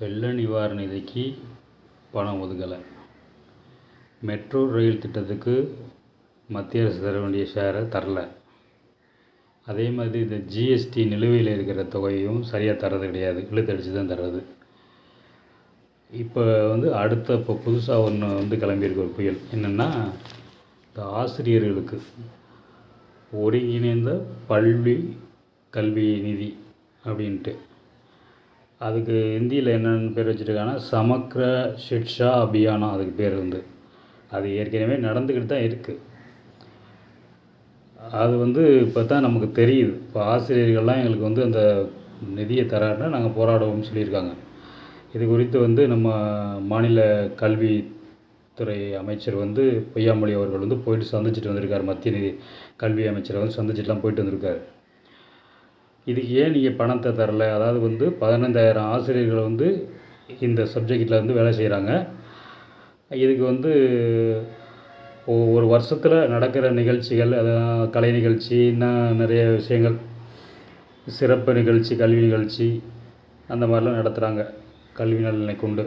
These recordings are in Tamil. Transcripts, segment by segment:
வெள்ள நிவாரண நிதிக்கு பணம் ஒதுக்கலை. மெட்ரோ ரயில் திட்டத்துக்கு மத்திய அரசு தர வேண்டிய ஷேரை தரல. அதே மாதிரி இந்த ஜிஎஸ்டி நிலுவையில் இருக்கிற தொகையும் சரியாக தரது கிடையாது. இழுத்தடிச்சு தான் தர்றது. இப்போ வந்து அடுத்த இப்போ புதுசாக ஒன்று வந்து கிளம்பியிருக்கு ஒரு புயல். என்னென்னா இந்த ஆசிரியர்களுக்கு ஒருங்கிணைந்த பள்ளி கல்வி நிதி அப்படின்ட்டு. அதுக்கு ஹிந்தியில் என்னென்னு பேர் வச்சுருக்காங்கன்னா சமக்ர ஷிக்ஷா அபியானா அதுக்கு பேர் வந்து அது ஏற்கனவே நடந்துக்கிட்டு தான் இருக்குது அது வந்து இப்போ தான் நமக்கு தெரியுது. இப்போ ஆசிரியர்கள்லாம் எங்களுக்கு வந்து அந்த நிதியை தராட்டினா நாங்கள் போராடுவோம்னு சொல்லியிருக்காங்க. இது குறித்து வந்து நம்ம மாநில கல்வித்துறை அமைச்சர் வந்து பொய்யாமொழி அவர்கள் வந்து போயிட்டு சந்திச்சுட்டு வந்திருக்கார். மத்திய நிதி கல்வி அமைச்சரை வந்து சந்திச்சுட்டுலாம் போயிட்டு வந்திருக்காரு. இதுக்கு ஏன் நீங்கள் பணத்தை தரல? அதாவது வந்து பதினைந்தாயிரம் ஆசிரியர்கள் வந்து இந்த சப்ஜெக்டில் வந்து வேலை செய்கிறாங்க இதுக்கு வந்து ஒரு வருஷத்தில் நடக்கிற நிகழ்ச்சிகள் அதான் கலை நிகழ்ச்சி இன்னும் நிறைய விஷயங்கள். சிறப்பு நிகழ்ச்சி கல்வி நிகழ்ச்சி அந்த மாதிரிலாம் நடத்துகிறாங்க கல்வி நலனை கொண்டு.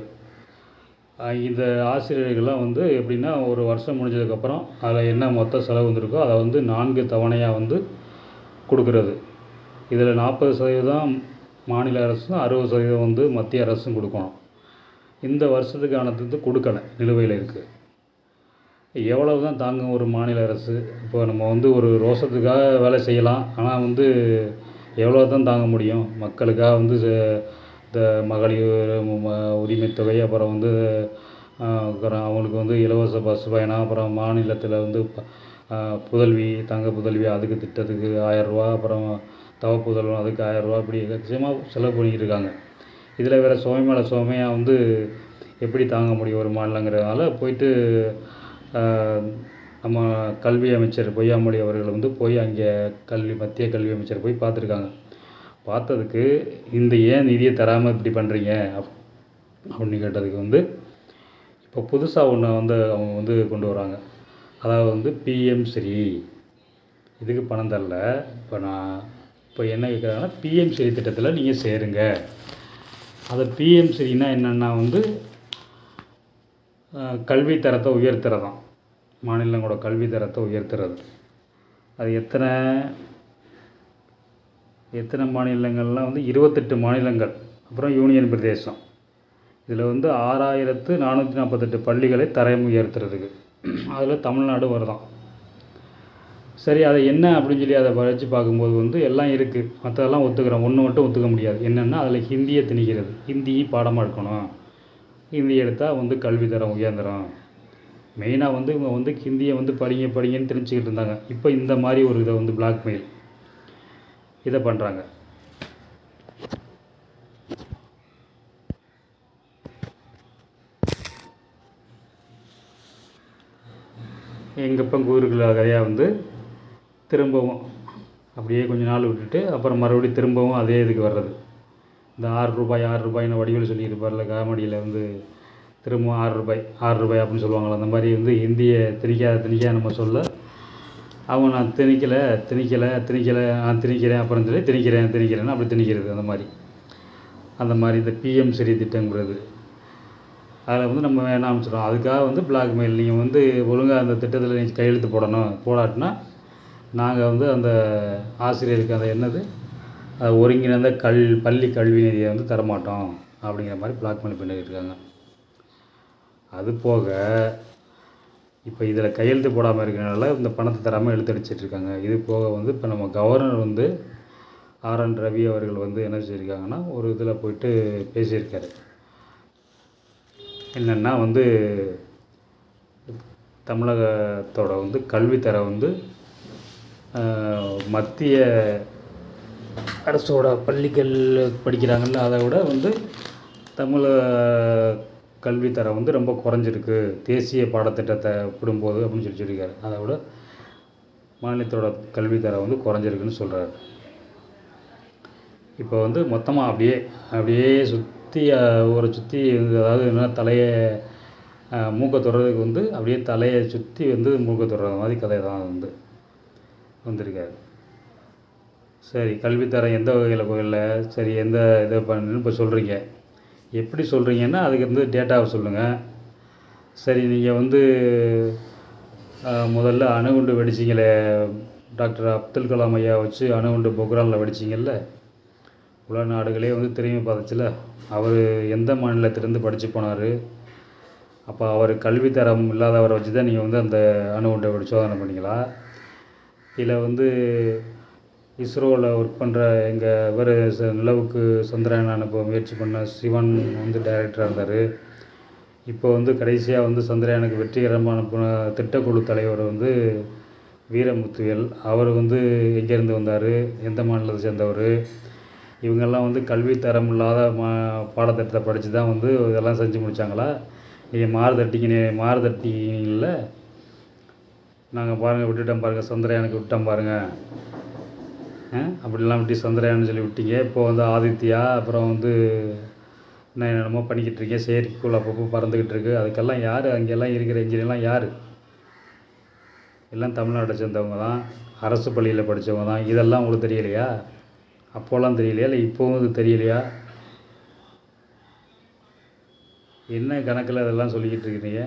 இந்த ஆசிரியர்கள்லாம் வந்து எப்படின்னா ஒரு வருஷம் முடிஞ்சதுக்கப்புறம் அதில் என்ன மொத்த செலவு வந்திருக்கோ அதை வந்து நான்கு தவணையாக வந்து கொடுக்குறது. இதில் நாற்பது சதவீதம் மாநில அரசும் அறுபது சதவீதம் வந்து மத்திய அரசும் கொடுக்கணும். இந்த வருஷத்துக்கானது வந்து கொடுக்கல நிலுவையில் இருக்குது எவ்வளவு தான் தாங்கும் ஒரு மாநில அரசு? இப்போ நம்ம வந்து ஒரு ரோசத்துக்காக வேலை செய்யலாம் ஆனால் வந்து எவ்வளோ தான் தாங்க முடியும்? மக்களுக்காக வந்து ச- இந்த மகளிர் உரிமை தொகை அப்புறம் வந்து அப்புறம் அவங்களுக்கு வந்து இலவச பஸ் பயணம் அப்புறம் மாநிலத்தில் வந்து ப- புதல்வி தங்க புதல்வி அதுக்கு திட்டத்துக்கு ஆயரூவா அப்புறம் தவ புதல்வன் அதுக்கு ஆயிரரூவா இப்படி எக்கச்சக்கமாக செலவு பண்ணிக்கிட்டு இருக்காங்க இதில் வேறு சுமை மேலே சுமையாக வந்து எப்படி தாங்க முடியும் ஒரு மாநிலங்கிறதுனால போயிட்டு நம்ம கல்வி அமைச்சர் பொய்யாமொழி அவர்கள் வந்து போய் அங்கே கல்வி மத்திய கல்வி அமைச்சர் போய் பார்த்துருக்காங்க. பார்த்ததுக்கு இந்த ஏன் நிதியை தராமல் இப்படி பண்ணுறீங்க அப் அப்படின்னு கேட்டதுக்கு வந்து இப்போ புதுசாக ஒன்று வந்து அவங்க வந்து கொண்டு வராங்க. அதாவது வந்து பிஎம் ஸ்ரீ. இதுக்கு பணம் தரல. இப்போ நான் இப்போ என்ன கேட்குறாங்கன்னா பிஎம் சிறி திட்டத்தில் நீங்கள் சேருங்க. அது பிஎம் சிறினா என்னென்னா வந்து கல்வி தரத்தை உயர்த்துறதான். மாநிலங்களோட கல்வி தரத்தை உயர்த்துறது. அது எத்தனை எத்தனை மாநிலங்கள்லாம் வந்து இருபத்தெட்டு மாநிலங்கள். அப்புறம் யூனியன் பிரதேசம். இதில் வந்து ஆறாயிரத்து நானூற்றி நாற்பத்தெட்டு பள்ளிகளை தரம் உயர்த்துறதுக்கு. அதில் தமிழ்நாடு வருதான். சரி அதை என்ன அப்படின்னு சொல்லி அதை வச்சு பார்க்கும்போது வந்து எல்லாம் இருக்குது மற்றதெல்லாம் ஒத்துக்கிறோம். ஒன்று மட்டும் ஒத்துக்க முடியாது. என்னென்னா அதில் ஹிந்தியை திணிக்கிறது. ஹிந்தி பாடமாக இருக்கணும் ஹிந்தி எடுத்தால் வந்து கல்வி தரம் உயர்ந்துடும் மெயினாக வந்து இவங்க வந்து ஹிந்தியை வந்து படிங்க படிங்கன்னு தெரிஞ்சுக்கிட்டு இருந்தாங்க. இப்போ இந்த மாதிரி ஒரு இதை வந்து பிளாக்மெயில் இதை பண்ணுறாங்க எங்கப்பன் கூறுகிற கதையாக வந்து திரும்பவும் அப்படியே கொஞ்ச நாள் விட்டுட்டு அப்புறம் மறுபடியும் திரும்பவும் அதே இதுக்கு வர்றது. இந்த ஆறு ரூபாய் ஆறு ரூபாய்னு வடிவில் சொல்லியிருப்பார்ல காமெடியில் வந்து திரும்பவும் ஆறு ரூபாய் ஆறு ரூபாய் அப்படின்னு சொல்லுவாங்களே அந்த மாதிரி வந்து இந்தியை திணிக்காத திணிக்காத நம்ம சொல்ல. அவங்க நான் திணிக்கலை திணிக்கலை திணிக்கலை நான் திணிக்கிறேன் அப்புறம் சொல்லி திணிக்கிறேன் திணிக்கிறேன்னு அப்படி திணிக்கிறது அந்த மாதிரி. அந்த மாதிரி இந்த பிஎம் சிறி திட்டங்கிறது அதில் வந்து நம்ம வேணாம்னு சொல்கிறோம் அதுக்காக வந்து பிளாக்மெயில் நீங்கள் வந்து ஒழுங்காக அந்த திட்டத்தில் நீங்கள் கையெழுத்து போடணும் போடாட்டினா நாங்கள் வந்து அந்த ஆசிரியருக்கு அந்த என்னது அதை ஒருங்கிணைந்த கல் பள்ளி கல்வி நிதியை வந்து தரமாட்டோம் அப்படிங்கிற மாதிரி பிளாக்மெயில் பண்ணிட்டு இருக்காங்க அது போக இப்போ இதில் கையெழுத்து போடாமல் இருக்கிறனால இந்த பணத்தை தராமல் எழுத்தடிச்சிட்டு இருக்காங்க. இது போக வந்து இப்போ நம்ம கவர்னர் வந்து ஆர். என். ரவி அவர்கள் வந்து என்ன செஞ்சுருக்காங்கன்னா ஒரு இதில் போயிட்டு பேசியிருக்காரு. என்னென்னா வந்து தமிழகத்தோட வந்து கல்வித்தரம் வந்து மத்திய அரசோட பள்ளிகள் படிக்கிறாங்கல்ல அதை விட வந்து தமிழ் கல்வித்தரம் வந்து ரொம்ப குறைஞ்சிருக்கு. தேசிய பாடத்திட்டத்தை ஒப்பிடும்போது அப்படின்னு சொல்லி சொல்லியிருக்காரு. அதை விட மாநிலத்தோட கல்வித்தரம் வந்து குறைஞ்சிருக்குன்னு சொல்கிறாரு இப்போ வந்து மொத்தமாக அப்படியே அப்படியே சுற்றி ஒரு சுற்றி அதாவது என்ன தலையை மூக்க மூக்கை தொடுறதுக்கு வந்து அப்படியே தலையை சுற்றி வந்து மூக்கை தொடுற மாதிரி கதை தான் வந்து. வந்திருக்காரு. சரி கல்வித்தரம் எந்த வகையில் கோயிலில் சரி எந்த இதை பண்ணுன்னு இப்போ சொல்கிறீங்க எப்படி சொல்கிறீங்கன்னா அதுக்கு வந்து டேட்டாவை சொல்லுங்கள் சரி நீங்கள் வந்து முதல்ல அணுகுண்டு வெடிச்சிங்களே. டாக்டர் அப்துல் கலாம் ஐயா வச்சு அணுகுண்டு பொக்ரானில் வெடிச்சிங்கல்ல? உலக நாடுகளே வந்து திரும்பி பார்த்துச்சுல. அவர் எந்த மாநிலத்திலேருந்து படித்து போனார்? அப்போ அவர் கல்வித்தரம் இல்லாதவரை வச்சு தான் நீங்கள் வந்து அந்த அணுகுண்டை சோதனை பண்ணிங்களா இல்லை வந்து இஸ்ரோவில் ஒர்க் பண்ணுற எங்கள் இவர் நிலவுக்கு சந்திரயான் அனுப்ப முயற்சி பண்ண சிவன் வந்து டைரக்டராக இருந்தார். இப்போ வந்து கடைசியாக வந்து சந்திரயானுக்கு வெற்றிகரமாக அனுப்பின திட்டக்குழு தலைவர் வந்து வீரமுத்துவேல். அவர் வந்து எங்கேருந்து வந்தார்? எந்த மாநிலத்தை சேர்ந்தவர்? இவங்கெல்லாம் வந்து கல்வி தரம் இல்லாத மா பாடத்திட்டத்தை படித்து தான் வந்து இதெல்லாம் செஞ்சு முடித்தாங்களா நீங்கள் மாறு தட்டிக்கினே மாறு தட்டிங்கள நாங்கள் பாருங்கள் விட்டுட்டோம் பாருங்கள் சந்திரயானுக்கு விட்டோம் பாருங்கள் அப்படிலாம் விட்டு சந்திரயான்னு சொல்லி விட்டீங்க. இப்போ வந்து ஆதித்யா அப்புறம் வந்து என்ன என்னென்னமோ பண்ணிக்கிட்டு இருக்கேன் செயற்கைக்குள் அப்பப்போ பறந்துக்கிட்டு இருக்கு. அதுக்கெல்லாம் யார்? அங்கெல்லாம் இருக்கிற இன்ஜினியர்லாம் யார்? எல்லாம் தமிழ்நாட்டை சேர்ந்தவங்க தான். அரசு பள்ளியில் படித்தவங்க தான். இதெல்லாம் உங்களுக்கு தெரியலையா? அப்போல்லாம் தெரியலையா? இல்லை இப்போவும் இது தெரியலையா? என்ன கணக்கில் இதெல்லாம் சொல்லிக்கிட்டு இருக்கிறீங்க?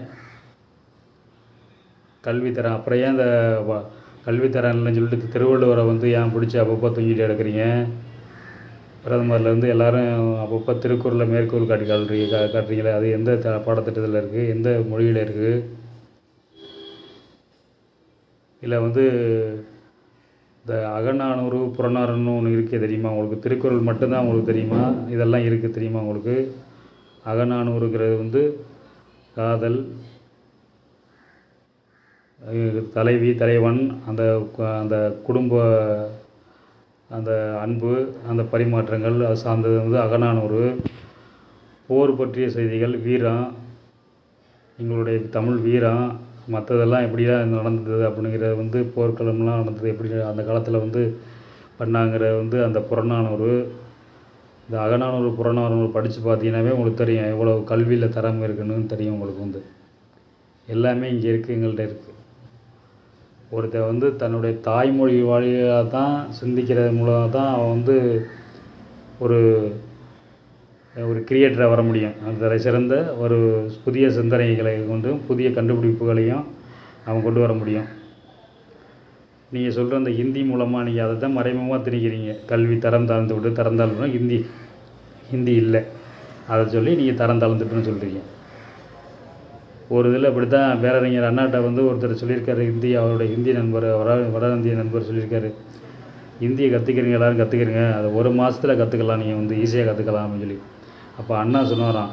கல்வித்தரம். அப்புறம் ஏன் இந்த வ- கல்வித்தரம் இல்லைன்னு சொல்லிட்டு திருவள்ளுவரை வந்து ஏன் பிடிச்சி அப்பப்போ தூங்கிட்டு எடுக்கிறீங்க பிரதமர்லேருந்து எல்லாரும் அப்பப்போ திருக்குறளை மேற்கோள் காட்டி காட்டுறீங்க கா காட்டுறீங்களே அது எந்த த பாடத்திட்டத்தில் இருக்குது எந்த மொழியில் இருக்குது இல்லை வந்து இந்த அகநானூறு புறநானூறுன்னு ஒன்று இருக்கே தெரியுமா உங்களுக்கு? திருக்குறள் மட்டும்தான் உங்களுக்கு தெரியுமா? இதெல்லாம் இருக்குது தெரியுமா உங்களுக்கு? அகநானூறுங்கிறது வந்து காதல் தலைவி தலைவன் அந்த அந்த குடும்ப அந்த அன்பு அந்த பரிமாற்றங்கள் அது சார்ந்தது வந்து அகநானூறு. போர் பற்றிய செய்திகள் வீரம் எங்களுடைய தமிழ் வீரம் மற்றதெல்லாம் எப்படிலாம் நடந்தது அப்படிங்கிறது வந்து போர்க்களம்லாம் நடந்தது எப்படி அந்த காலத்தில் வந்து பண்ணாங்கிற வந்து அந்த புறநானூறு. இந்த அகநானூறு புறநானூறு படித்து பார்த்தீங்கன்னாவே உங்களுக்கு தெரியும் எவ்வளோ கல்வியில் தரம் இருக்குன்னு தெரியும் உங்களுக்கு வந்து. எல்லாமே இங்கே இருக்குது எங்கள்கிட்ட இருக்குது ஒருத்தன் வந்து தன்னுடைய தாய்மொழி வழியாக தான் சிந்திக்கிறது மூலமாக தான் அவன் வந்து ஒரு ஒரு கிரியேட்டராக வர முடியும். அந்த சிறந்த ஒரு புதிய சிந்தனைகளை கொண்டும் புதிய கண்டுபிடிப்புகளையும் அவன் கொண்டு வர முடியும். நீங்கள் சொல்கிற அந்த ஹிந்தி மூலமாக நீங்கள் அதை தான் மறைமுகமாக திணிக்கிறீங்க. கல்வி தரம் தாழ்ந்து விட்டு தரம் தாழ்ந்துனா ஹிந்தி ஹிந்தி இல்லை. அதை சொல்லி நீங்கள் தரம் தாழ்ந்துட்டுன்னு சொல்கிறீங்க ஒரு இதில் இப்படி தான் பேரறிஞர் அண்ணாட்ட வந்து ஒருத்தர் சொல்லியிருக்காரு ஹிந்தி அவருடைய ஹிந்தி நண்பர் வட வட இந்திய நண்பர் சொல்லியிருக்காரு. ஹிந்தியை கற்றுக்கிறீங்க எல்லோரும் கற்றுக்கிறீங்க அதை ஒரு மாதத்தில் கற்றுக்கலாம் நீங்கள் வந்து ஈஸியாக கற்றுக்கலாம் அப்படின்னு சொல்லி. அப்போ அண்ணா சொன்னாராம்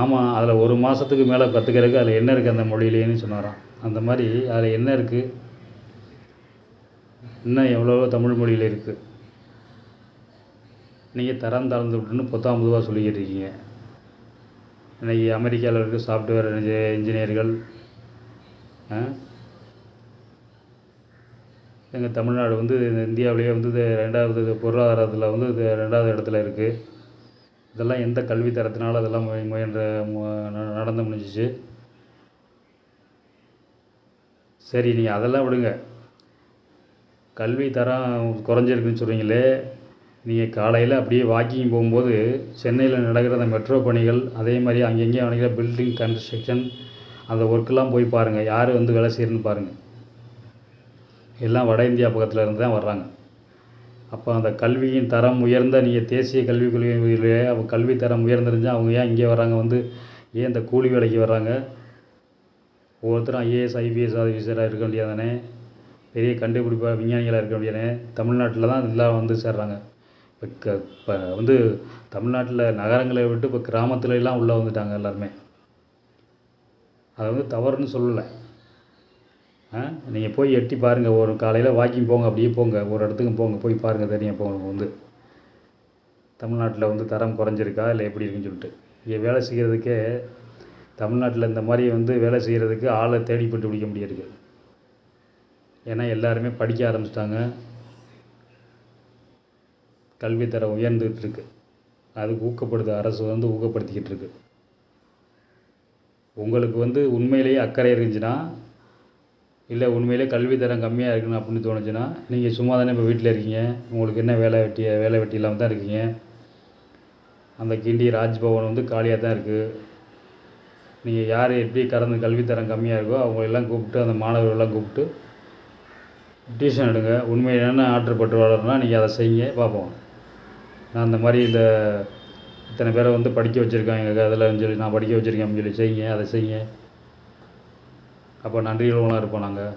ஆமாம் அதில் ஒரு மாதத்துக்கு மேலே கற்றுக்கிறதுக்கு அதில் என்ன இருக்குது அந்த மொழியிலேன்னு சொன்னாராம். அந்த மாதிரி அதில் என்ன இருக்குது இன்னும் எவ்வளவோ தமிழ் மொழியில் இருக்குது நீங்கள் தரம் தாழ்ந்து விட்டுன்னு பொத்தாம் பொதுவாக சொல்லிக்கிட்டு இருக்கீங்க. இன்றைக்கி அமெரிக்காவில் இருக்க சாஃப்ட்வேர் இன்ஜினியர்கள் எங்கள் தமிழ்நாடு வந்து இந்த இந்தியாவிலேயே வந்து இது ரெண்டாவது பொருளாதாரத்தில் வந்து இது ரெண்டாவது இடத்துல இருக்குது இதெல்லாம் எந்த கல்வி தரத்தினால அதெல்லாம் முயன்ற ந- நடந்து முடிஞ்சிச்சு. சரி நீங்கள் அதெல்லாம் விடுங்க. கல்வி தரம் குறைஞ்சிருக்குன்னு சொல்கிறீங்களே நீங்கள் காலையில் அப்படியே வாக்கிங் போகும்போது சென்னையில் நடக்கிற அந்த மெட்ரோ பணிகள் அதே மாதிரி அங்கங்கேயும் நடக்கிற பில்டிங் கன்ஸ்ட்ரக்ஷன் அந்த ஒர்க்கெல்லாம் போய் பாருங்கள் யார் வந்து வேலை செய்யணுன்னு பாருங்கள் எல்லாம் வட இந்தியா பக்கத்தில் இருந்து தான் வர்றாங்க. அப்போ அந்த கல்வியின் தரம் உயர்ந்த நீங்கள் தேசிய கல்விக் கொள்கையிலே அவங்க கல்வி தரம் உயர்ந்திருந்தால் அவங்க ஏன் இங்கே வராங்க வந்து ஏன் இந்த கூலி வேலைக்கு வர்றாங்க? ஒவ்வொருத்தரும் ஐஏஎஸ் ஐபிஎஸ் ஆஃபீஸராக இருக்க வேண்டியதானே பெரிய கண்டுபிடிப்பாக விஞ்ஞானிகளாக இருக்க வேண்டியதானே தமிழ்நாட்டில் தான் எல்லாம் வந்து சேர்றாங்க. இப்போ இப்போ வந்து தமிழ்நாட்டில் நகரங்களை விட்டு இப்போ கிராமத்துல எல்லாம் உள்ளே வந்துட்டாங்க எல்லாருமே. அதை வந்து தவறுன்னு சொல்லலை. ஆ? நீங்கள் போய் எட்டி பாருங்கள் ஒரு காலையில் வாக்கிங் போங்க அப்படியே போங்க. ஒரு இடத்துக்கு போங்க. போய் பாருங்கள் தெரியும் போங்க வந்து. தமிழ்நாட்டில் வந்து தரம் குறைஞ்சிருக்கா? இல்லை எப்படி இருக்குன்னு சொல்லிட்டு. இங்கே வேலை செய்கிறதுக்கே தமிழ்நாட்டில் இந்த மாதிரி வந்து வேலை செய்கிறதுக்கு ஆளை தேடிப்பட்டு பிடிக்க முடியாது ஏன்னா எல்லாருமே படிக்க ஆரம்பிச்சிட்டாங்க. கல்வித்தரம் உயர்ந்துகிட்டு இருக்கு அதுக்கு ஊக்கப்படுது அரசு வந்து ஊக்கப்படுத்திக்கிட்டு இருக்கு உங்களுக்கு வந்து உண்மையிலேயே அக்கறை இருந்துச்சுன்னா இல்லை உண்மையிலே தரம் கம்மியாக இருக்குன்னு அப்படின்னு தோணுச்சுன்னா நீங்கள் சும்மா தானே இப்போ வீட்டில் இருக்கீங்க? உங்களுக்கு என்ன வேலை வெட்டி வேலை வெட்டி இல்லாமல் தான் இருக்கீங்க? அந்த கிண்டி ராஜ்பவன் வந்து காலியாக தான் இருக்குது நீங்கள் யார் எப்படி கடந்த கல்வித்தரம் கம்மியாக இருக்கோ அவங்களெல்லாம் கூப்பிட்டு அந்த மாணவர்களெல்லாம் கூப்பிட்டு டியூஷன் எடுங்க. உண்மையான ஆற்றுப்பட்டு வளரணும்னா நீங்கள் அதை செய்யுங்க. பார்ப்போம். நான் அந்த மாதிரி இந்த இத்தனை பேரை வந்து படிக்க வச்சுருக்கேன் எங்கள் அதில் சொல்லி நான் படிக்க வச்சுருக்கேன் அப்படின்னு சொல்லி செய்யுங்க அதை செய்யுங்க. அப்போ நன்றியுள்ளவங்களாக இருப்போம் நாங்கள்.